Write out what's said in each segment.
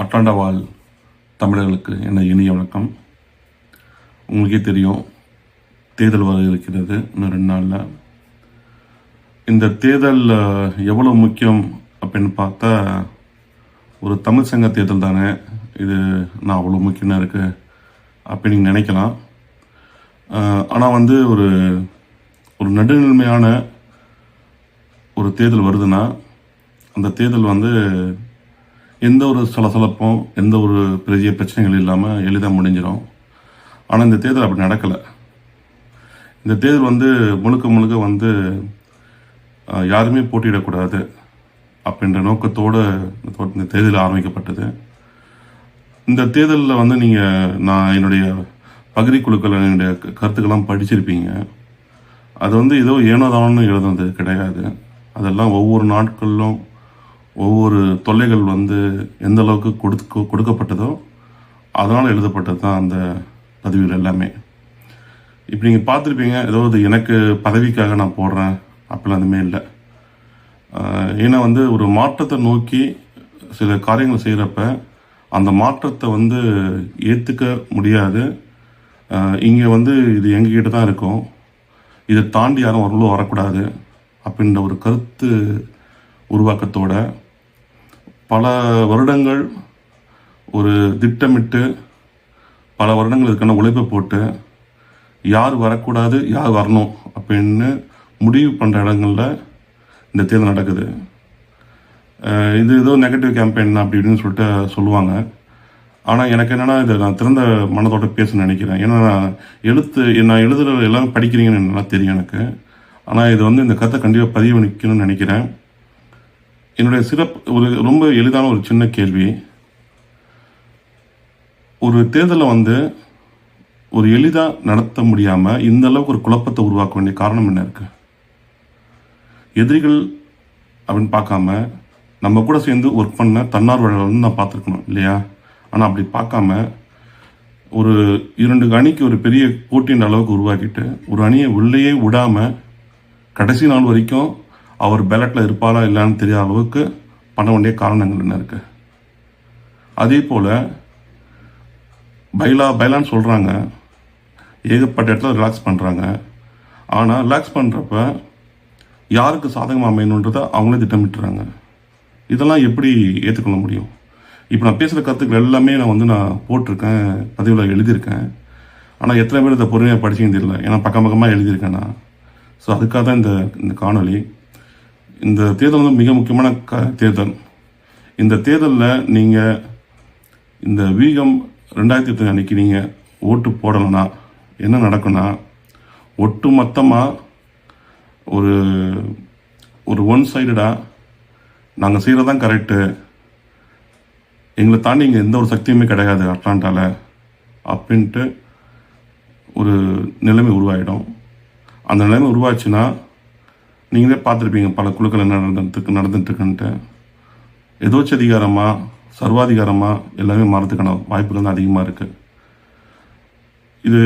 அட்டாண்டா வாழ் தமிழர்களுக்கு என்ன இனிய வணக்கம். உங்களுக்கே தெரியும் தேர்தல் வர இருக்கிறது இன்னும் ரெண்டு நாளில். இந்த தேர்தல் எவ்வளோ முக்கியம் அப்படின்னு பார்த்தா ஒரு தமிழ் சங்க தேர்தல் தானே. இது நான் அவ்வளோ முக்கியமாக இருக்குது அப்படின்னு நீங்கள் நினைக்கலாம். ஆனால் வந்து ஒரு ஒரு நடுநிலைமையான ஒரு தேர்தல் வருதுன்னா அந்த தேர்தல் வந்து எந்த ஒரு சலசலப்பும் எந்த ஒரு பெரிய பிரச்சனைகள் இல்லாமல் எளிதாக முடிஞ்சிடும் ஆனால் இந்த தேர்தல் அப்படி நடக்கலை. இந்த தேர்தல் வந்து முழுக்க முழுக்க வந்து யாருமே போட்டியிடக்கூடாது அப்படின்ற நோக்கத்தோடு இந்த தேர்தல் ஆரம்பிக்கப்பட்டது. இந்த தேர்தலில் வந்து நீங்கள் நான் என்னுடைய பகுதி குழுக்கள் என்னுடைய க- கருத்துக்கள்லாம் படிச்சிருப்பீங்க. அது வந்து ஏதோ ஏனோதானு எழுதுனது கிடையாது. அதெல்லாம் ஒவ்வொரு நாட்களிலும் ஒவ்வொரு தொல்லைகள் வந்து எந்த அளவுக்கு கொடுத்து கொடுக்கப்பட்டதோ அதனால் எழுதப்பட்டது தான் அந்த பதிவுகள் எல்லாமே. இப்போ நீங்கள் பார்த்துருப்பீங்க ஏதாவது எனக்கு பதவிக்காக நான் போடுறேன் அப்படிலாம் எதுவுமே இல்லை. ஏன்னா வந்து ஒரு மாற்றத்தை நோக்கி சில காரியங்கள் செய்கிறப்ப அந்த மாற்றத்தை வந்து ஏற்றுக்க முடியாது. இங்கே வந்து இது எங்ககிட்ட தான் இருக்கும். இதை தாண்டி யாரும் உள்ள வரக்கூடாது அப்படின்ற ஒரு கருத்து உருவாக்கத்தோட பல வருடங்கள் ஒரு திட்டமிட்டு பல வருடங்கள் இதுக்கான உழைப்பை போட்டு யார் வரக்கூடாது யார் வரணும் அப்படின்னு முடிவு பண்ணுற இடங்களில் இந்த தேர்தல் நடக்குது. இது ஏதோ நெகட்டிவ் கேம்பெயின் அப்படி இப்படின்னு சொல்லிட்டு சொல்லுவாங்க. ஆனால் எனக்கு என்னென்னா இதை நான் திறந்த மனதோட பேச நினைக்கிறேன். ஏன்னா நான் எழுத்து நான் எழுதுகிற எல்லாமே படிக்கிறீங்கன்னு நல்லா தெரியும் எனக்கு. ஆனால் இது வந்து இந்த கதை கண்டிப்பாக பதிவு நிற்கணும்னு நினைக்கிறேன். என்னுடைய சிறப்பு ஒரு ரொம்ப எளிதான ஒரு சின்ன கேள்வி. ஒரு தேர்தலை வந்து ஒரு எளிதாக நடத்த முடியாமல் இந்த அளவுக்கு ஒரு குழப்பத்தை உருவாக்க வேண்டிய காரணம் என்ன இருக்கு? எதிரிகள் அப்படின்னு பார்க்காம நம்ம கூட சேர்ந்து ஒர்க் பண்ண தன்னார்வலர்கள் நான் பார்த்துருக்கணும் இல்லையா? ஆனால் அப்படி பார்க்காம ஒரு இரண்டு அணிக்கு ஒரு பெரிய போட்டின்ற அளவுக்கு உருவாக்கிட்டு ஒரு அணியை உள்ளேயே விடாமல் கடைசி நாள் வரைக்கும் அவர் பேலட்டில் இருப்பாரா இல்லைன்னு தெரியாத அளவுக்கு பண்ண வேண்டிய காரணங்கள் என்ன இருக்குது அதே போல் பைலா பைலான்னு சொல்கிறாங்க ஏகப்பட்ட இடத்துல ரிலாக்ஸ் பண்ணுறாங்க ஆனால் ரிலாக்ஸ் பண்ணுறப்ப யாருக்கு சாதகமாக அமையணுன்றதை அவங்களே திட்டமிட்டுறாங்க. இதெல்லாம் எப்படி ஏற்றுக்கொள்ள முடியும்? இப்போ நான் பேசுகிற கருத்துக்கள் எல்லாமே நான் வந்து நான் போட்டிருக்கேன் பதிவில் எழுதியிருக்கேன். ஆனால் எத்தனை பேர் இதை பொறுமையாக படிச்சிங்க தெரியல. ஏன்னா பக்கம் பக்கமாக எழுதியிருக்கேன் நான். ஸோ அதுக்காக தான் இந்த இந்த காணொளி. இந்த தேர்தல் வந்து மிக முக்கியமான க தேர்தல். இந்த தேர்தலில் நீங்கள் இந்த வீகம் ரெண்டாயிரத்தி எட்டு அன்றைக்கி நீங்கள் ஓட்டு போடலைன்னா என்ன நடக்கும்னா ஒட்டு மொத்தமாக ஒரு ஒரு ஒன் சைடடாக நாங்கள் செய்கிறது தான் கரெக்டு எங்களை தாண்டி இங்கே எந்த ஒரு சக்தியுமே கிடையாது அட்லாண்டாவில் அப்படின்ட்டு ஒரு நிலைமை உருவாயிடும். அந்த நிலைமை உருவாச்சுன்னா நீங்களே பார்த்துருப்பீங்க பல குழுக்கள் என்ன நடந்துட்டு நடந்துட்டுருக்குன்ட்டு. எதோச்சதிகாரமாக சர்வாதிகாரமாக எல்லாமே மாறதுக்கான வாய்ப்புகள் தான் அதிகமாக இருக்குது இது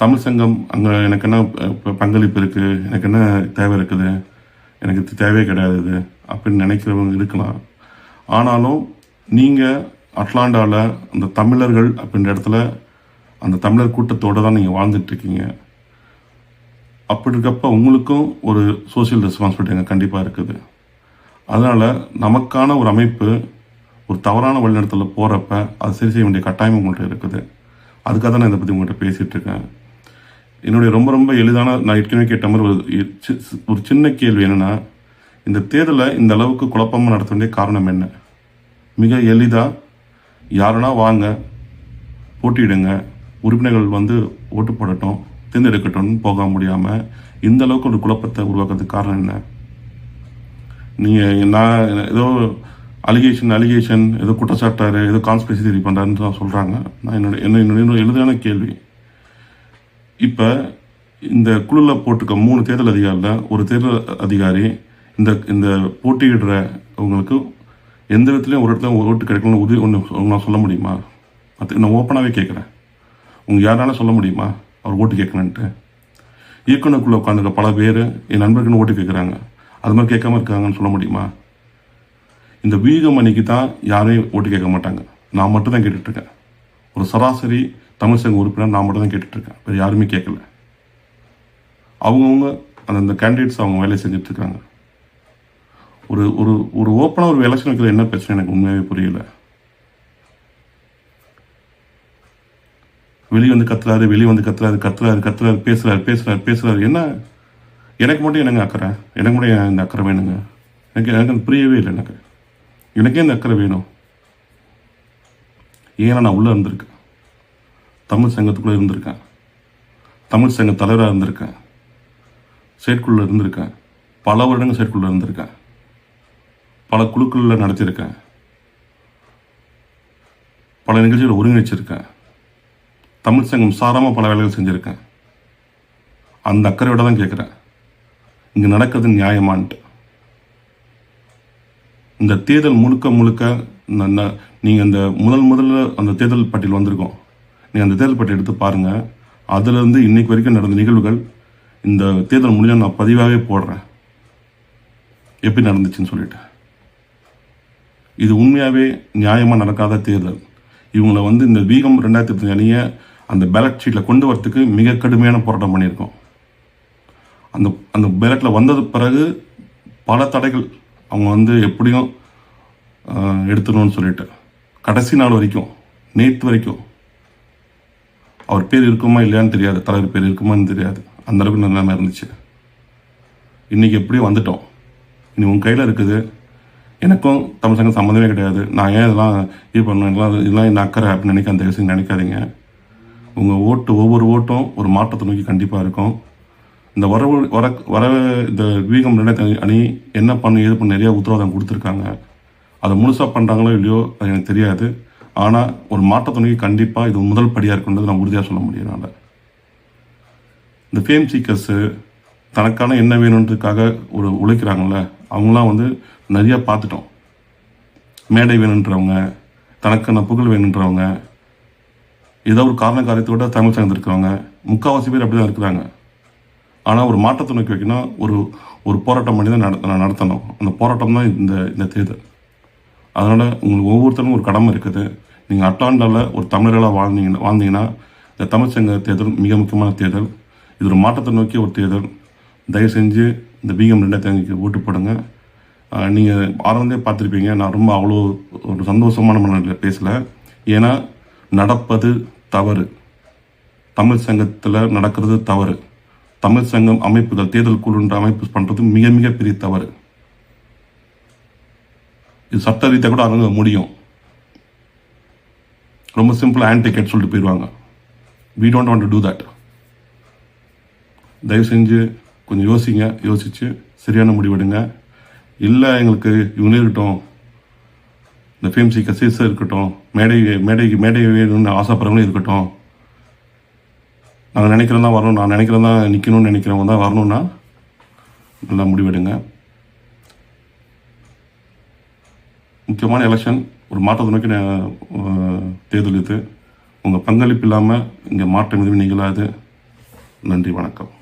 தமிழ் சங்கம் அங்கே எனக்கு என்ன பங்களிப்பு இருக்குது எனக்கு என்ன தேவை இருக்குது எனக்கு தேவையே கிடையாது இது அப்படின்னு நினைக்கிறவங்க இருக்கலாம். ஆனாலும் நீங்கள் அட்லாண்டாவில் அந்த தமிழர்கள் அப்படின்ற இடத்துல அந்த தமிழர் கூட்டத்தோடு தான் நீங்கள் வாழ்ந்துட்டுருக்கீங்க. அப்படி இருக்கப்ப உங்களுக்கும் ஒரு சோஷியல் ரெஸ்பான்சிபிலிட்டி அங்கே கண்டிப்பாக இருக்குது. அதனால் நமக்கான ஒரு அமைப்பு ஒரு தவறான வழிநடத்தில் போகிறப்ப அது சரி செய்ய வேண்டிய கட்டாயம் உங்கள்கிட்ட இருக்குது. அதுக்காக தான் நான் இதை பற்றி உங்கள்கிட்ட பேசிகிட்டு இருக்கேன். என்னுடைய ரொம்ப ரொம்ப எளிதான நான் ஏற்கனவே கேட்ட மாதிரி ஒரு சி- ஒரு சின்ன கேள்வி என்னென்னா இந்த தேர்தலை இந்த அளவுக்கு குழப்பமாக நடத்த வேண்டிய காரணம் என்ன? மிக எளிதாக யாருன்னா வாங்க போட்டியிடுங்க உறுப்பினர்கள் வந்து ஓட்டு போடட்டும் தேர்ந்தெடுக்கட்டும்னு போக முடியாமல் இந்த அளவுக்கு ஒரு குழப்பத்தை உருவாக்குறதுக்கு காரணம் என்ன? நீங்கள் நான் ஏதோ அலிகேஷன் அலிகேஷன் ஏதோ குற்றச்சாட்டாரு ஏதோ கான்ஸ்பிரசி தியரி பண்ணுறாருன்னு தான் சொல்கிறாங்க நான் என்னோட என்ன என்னுடைய எழுதான கேள்வி. இப்போ இந்த குழுவில் போட்டிருக்க மூணு தேர்தல் அதிகாரியில் ஒரு தேர்தல் அதிகாரி இந்த இந்த போட்டியிடுறவங்களுக்கு எந்த விதத்துலையும் ஒரு இடத்துல ஓட்டு கிடைக்கணும்னு உதவி ஒன்று நான் சொல்ல முடியுமா? மற்ற நான் ஓப்பனாகவே கேட்குறேன் உங்கள் யாரால சொல்ல முடியுமா? அவர் ஓட்டு கேட்கணுன்ட்டு இயக்குனருக்குள்ளே உட்காந்துருக்க பல பேர் என் நண்பர்கள்னு ஓட்டு கேட்குறாங்க. அது மாதிரி கேட்காம இருக்காங்கன்னு சொல்ல முடியுமா? இந்த வீகமணிக்கு தான் யாரையும் ஓட்டு கேட்க மாட்டாங்க. நான் மட்டும் தான் கேட்டுட்ருக்கேன். ஒரு சராசரி தமிழ் சங்க உறுப்பினர் நான் மட்டும் தான் கேட்டுட்ருக்கேன். வேறு யாருமே கேட்கல. அவங்கவுங்க அந்தந்த கேண்டிடேட்ஸ் அவங்க வேலையை செஞ்சுட்டுருக்குறாங்க ஒரு ஒரு ஒரு ஓப்பனாக ஒரு எலெக்ஷன் வைக்கிற என்ன பிரச்சனை எனக்கு உண்மையாகவே புரியல. வெளியே வந்து கத்துறாரு வெளியே வந்து கத்துறாரு கத்துறாரு கத்துறாரு பேசுறாரு பேசுறாரு பேசுறாரு. என்ன? எனக்கு மட்டும் என்னங்க அக்கறை? எனக்கு மட்டும் இந்த அக்கறை வேணுங்க? எனக்கு எனக்கு புரியவே இல்லை எனக்கு. எனக்கே இந்த அக்கறை வேணும். ஏன்னா நான் உள்ளே இருந்திருக்கேன். தமிழ் சங்கத்துக்குள்ளே இருந்திருக்கேன். தமிழ் சங்க தலைவராக இருந்திருக்கேன். செயற்குள்ளே இருந்திருக்கேன். பல வருடங்கள் செயற்குள்ளே இருந்திருக்கேன். பல குழுக்களில் நடத்தியிருக்கேன். பல நிகழ்ச்சிகளை ஒருங்கிணைச்சிருக்கேன். தமிழ் சங்கம் சாராமல் பல வேலைகள் செஞ்சுருக்கேன். அந்த அக்கறையோட தான் கேட்குறேன் இங்கே நடக்கிறது நியாயமான்ட்டு. இந்த தேர்தல் முழுக்க முழுக்க நீங்கள் அந்த முதல் முதல்ல அந்த தேர்தல் பட்டியல் வந்திருக்கோம். நீங்கள் அந்த தேர்தல் பட்டியல் எடுத்து பாருங்கள் அதுலேருந்து இன்னைக்கு வரைக்கும் நடந்த நிகழ்வுகள் இந்த தேர்தல் முடிஞ்ச நான் பதிவாகவே போடுறேன். எப்படி நடந்துச்சுன்னு சொல்லிட்டு. இது உண்மையாகவே நியாயமாக நடக்காத தேர்தல். இவங்களை வந்து இந்த வீகம் ரெண்டாயிரத்தி இருபத்தஞ்சு அணியை அந்த பேலட் ஷீட்டில் கொண்டு வரத்துக்கு மிக கடுமையான போராட்டம் பண்ணியிருக்கோம். அந்த அந்த பேலட்டில் வந்தது பிறகு பல தடைகள் அவங்க வந்து எப்படியும் எடுத்துடணும்னு சொல்லிட்டு. கடைசி நாள் வரைக்கும் நேற்று வரைக்கும். அவர் பேர் இருக்குமா இல்லையான்னு தெரியாது. தலைவர் பேர் இருக்குமான்னு தெரியாது. அந்த அளவுக்கு நிலைமை இருந்துச்சு. இன்னைக்கு எப்படியும் வந்துட்டோம். இனி உன் கையில் இருக்குது. எனக்கும் தமிழ் சங்கம் சம்மந்தமே கிடையாது. நான் ஏன் இதெல்லாம் இது பண்ணணும்? இதெல்லாம் இதெல்லாம் என்ன அக்கறை அப்படின்னு நினைக்க அந்த விஷயம் நினைக்காதீங்க. உங்கள் ஓட்டு ஒவ்வொரு ஓட்டும் ஒரு மாற்றத்தை நோக்கி கண்டிப்பாக இருக்கும். இந்த வரவு வர வர இந்த வீகம் ரெண்டாயிரத்தி அணி என்ன பண்ணு ஏது பண்ண நிறையா உத்தரவாதம் கொடுத்துருக்காங்க. அதை முழுசாக பண்ணுறாங்களோ இல்லையோ அது எனக்கு தெரியாது. ஆனால் ஒரு மாற்றத்தை நோக்கி கண்டிப்பாக இது முதல் படியாக இருக்குன்றது நான் உறுதியாக சொல்ல முடியும் என்னால். இந்த ஃபேம் சீக்கர்ஸு தனக்கான என்ன வேணுன்றதுக்காக ஒரு உழைக்கிறாங்கள்ல அவங்களாம் வந்து நிறையா பார்த்துட்டோம். மேடை வேணுன்றவங்க தனக்கான புகழ் வேணுன்றவங்க ஏதோ ஒரு காரண காரியத்தோட தமிழ் சங்கத்தில் இருக்கிறவங்க முக்கால்வாசி பேர் அப்படி தான் இருக்கிறாங்க. ஆனால் ஒரு மாற்றத்தை நோக்கி வைக்கணும். ஒரு ஒரு போராட்டம் பண்ணி தான் நட நடத்தணும். அந்த போராட்டம் தான் இந்த இந்த தேர்தல். அதனால் உங்களுக்கு ஒவ்வொருத்தரும் ஒரு கடமை இருக்குது. நீங்கள் அட்டாண்டாவில் ஒரு தமிழர்களாக வாழ்ந்தீங்க வாழ்ந்தீங்கன்னா இந்த தமிழ் சங்க தேர்தல் மிக முக்கியமான தேர்தல். இது ஒரு மாற்றத்தை நோக்கிய ஒரு தேர்தல். தயவு செஞ்சு இந்த பிஎம் ரெண்டாயிரத்தி அஞ்சுக்கு ஓட்டு போடுங்க. நீங்கள் ஆரம்பத்தே பார்த்துருப்பீங்க. நான் ரொம்ப அவ்வளோ ஒரு சந்தோஷமான மனநிலையில் பேசலை. ஏன்னா நடப்பது தவறு. தமிழ் சங்கத்தில் நடக்கிறது தவறு. தமிழ் சங்கம் அமைப்புகள் தேர்தல் குழுன்ற அமைப்பு பண்ணுறது மிக மிக பெரிய தவறு. இது சட்ட ரீதியாக கூட அணுக முடியும். ரொம்ப சிம்பிளாக ஆன் டிக்கெட் சொல்லிட்டு போயிடுவாங்க we don't want to do that தயவு செஞ்சு கொஞ்சம் யோசிங்க யோசிச்சு சரியான முடிவெடுங்க. இல்லை எங்களுக்கு இவங்களே இருக்கட்டும் இந்த ஃபேம்சி சீக்கர் இருக்கட்டும். மேடை மேடைக்கு மேடை வேணும்னு ஆசைப்படுறவங்களும் இருக்கட்டும். நாங்கள் நினைக்கிறேன் தான் வரணும். நான் நினைக்கிறேன் தான் நிற்கணும்னு நினைக்கிறவங்க தான் வரணும்னா நல்லா முடிவெடுங்க. முக்கியமான எலெக்ஷன் ஒரு மாற்றத்தை நோக்கி தேர்தல் இது. உங்கள் பங்களிப்பு இல்லாமல் இங்கே மாற்றம் எதுவும் நிகழாது நன்றி வணக்கம்.